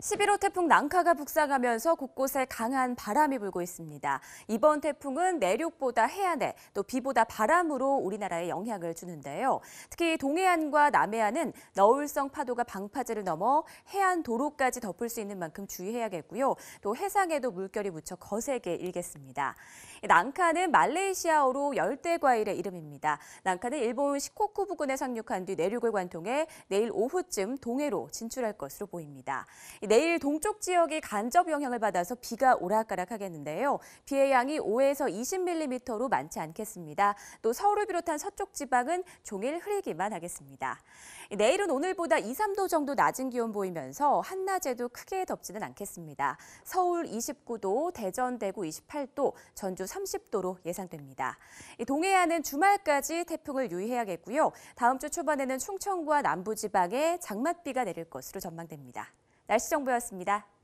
11호 태풍 난카가 북상하면서 곳곳에 강한 바람이 불고 있습니다. 이번 태풍은 내륙보다 해안에 또 비보다 바람으로 우리나라에 영향을 주는데요. 특히 동해안과 남해안은 너울성 파도가 방파제를 넘어 해안 도로까지 덮을 수 있는 만큼 주의해야겠고요. 또 해상에도 물결이 무척 거세게 일겠습니다. 난카는 말레이시아어로 열대 과일의 이름입니다. 난카는 일본 시코쿠 부근에 상륙한 뒤 내륙을 관통해 내일 오후쯤 동해로 진출할 것으로 보입니다. 내일 동쪽 지역이 간접 영향을 받아서 비가 오락가락하겠는데요. 비의 양이 5에서 20mm로 많지 않겠습니다. 또 서울을 비롯한 서쪽 지방은 종일 흐리기만 하겠습니다. 내일은 오늘보다 2, 3도 정도 낮은 기온 보이면서 한낮에도 크게 덥지는 않겠습니다. 서울 29도, 대전, 대구 28도, 전주 30도로 예상됩니다. 동해안은 주말까지 태풍을 유의해야겠고요. 다음 주 초반에는 충청과 남부 지방에 장맛비가 내릴 것으로 전망됩니다. 날씨 정보였습니다.